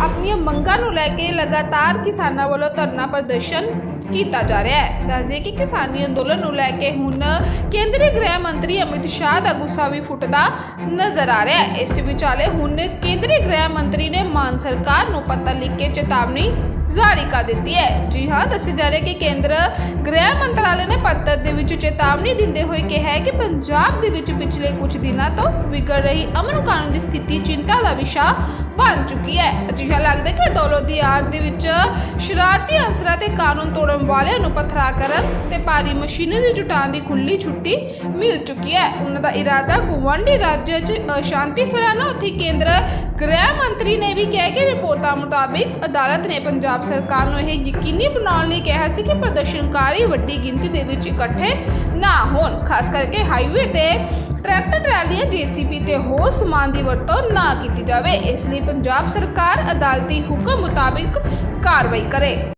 ਆਪਣੀਆਂ ਮੰਗਾਂ ਨੂੰ ਲੈ ਕੇ ਲਗਾਤਾਰ ਕਿਸਾਨਾਂ ਵੱਲੋਂ ਧਰਨਾ ਪ੍ਰਦਰਸ਼ਨ ਕੀਤਾ ਜਾ ਰਿਹਾ ਹੈ। ਦੱਸਦੇ ਕਿ ਕਿਸਾਨੀ ਅੰਦੋਲਨ ਨੂੰ ਲੈ ਕੇ ਹੁਣ ਕੇਂਦਰੀ ਗ੍ਰਹਿ ਮੰਤਰੀ ਅਮਿਤ ਸ਼ਾਹ ਦਾ ਗੁੱਸਾ ਵੀ ਫੁੱਟਦਾ ਨਜ਼ਰ ਆ ਰਿਹਾ ਹੈ। ਇਸ ਵਿਚਾਲੇ ਹੁਣ ਕੇਂਦਰੀ ਗ੍ਰਹਿ ਮੰਤਰੀ ਨੇ ਮਾਨ ਸਰਕਾਰ ਨੂੰ ਪੱਤਰ ਲਿਖ ਕੇ ਚੇਤਾਵਨੀ ਜਾਰੀ ਕਰ ਦਿੱਤੀ ਹੈ। ਜੀ ਹਾਂ ਦੱਸਿਆ ਜਾ ਰਿਹਾ ਕਿ ਕੇਂਦਰ ਗ੍ਰਹਿ ਮੰਤਰਾਲੇ ਨੇ ਪੱਤਰ ਦੇ ਵਿੱਚ ਚੇਤਾਵਨੀ ਦਿੰਦੇ ਹੋਏ ਕਿਹਾ ਹੈ ਕਿ ਪੰਜਾਬ ਦੇ ਵਿੱਚ ਪਿਛਲੇ ਕੁਝ ਦਿਨਾਂ ਤੋਂ ਵਿਗੜ ਰਹੀ ਅਮਨ ਕਾਨੂੰਨ ਦੀ ਸਥਿਤੀ ਚਿੰਤਾ ਦਾ ਵਿਸ਼ਾ ਬਣ ਚੁੱਕੀ ਹੈ। ਅਜਿਹਾ ਲੱਗਦਾ ਹੈ ਕਿ ਦੌਲਤ ਦੀ ਆੜ ਦੇ ਵਿੱਚ ਸ਼ਰਾਰਤੀ ਅਨਸਰਾਂ ਤੇ ਕਾਨੂੰਨ ਤੋੜਨ ਵਾਲਿਆਂ ਨੂੰ ਪਥਰਾ ਕਰਨ ਤੇ ਭਾਰੀ ਮਸ਼ੀਨਰੀ ਜੁਟਾਉਣ ਦੀ ਖੁੱਲੀ ਛੁੱਟੀ ਮਿਲ ਚੁੱਕੀ ਹੈ। ਉਹਨਾਂ ਦਾ ਇਰਾਦਾ ਗੁਆਂਢੀ ਰਾਜਾਂ 'ਚ ਅਸ਼ਾਂਤੀ ਫੈਲਾਉਣਾ, ਉੱਥੇ ਕੇਂਦਰ ਗ੍ਰਹਿ ਮੰਤਰੀ ਨੇ ਵੀ ਕਿਹਾ ਕਿ ਰਿਪੋਰਟਾਂ ਮੁਤਾਬਿਕ ਅਦਾਲਤ ਨੇ ਪੰਜਾਬ ਸਰਕਾਰ ਨੂੰ ਇਹ ਯਕੀਨੀ ਬਣਾਉਣ ਲਈ ਕਿਹਾ ਸੀ ਕਿ ਪ੍ਰਦਰਸ਼ਨਕਾਰੀ ਵੱਡੀ ਗਿਣਤੀ ਦੇ ਵਿੱਚ ਇਕੱਠੇ ਨਾ ਹੋਣ, ਖਾਸ ਕਰਕੇ ਹਾਈਵੇ ਤੇ ਟਰੈਕਟਰ ਟਰਾਲੀਆਂ ਜੀਸੀਪੀ ਤੇ ਹੋਰ ਸਮਾਨ ਦੀ ਵਰਤੋਂ ਨਾ ਕੀਤੀ ਜਾਵੇ। ਇਸ ਲਈ ਪੰਜਾਬ ਸਰਕਾਰ ਅਦਾਲਤੀ ਹੁਕਮ ਮੁਤਾਬਿਕ ਕਾਰਵਾਈ ਕਰੇ।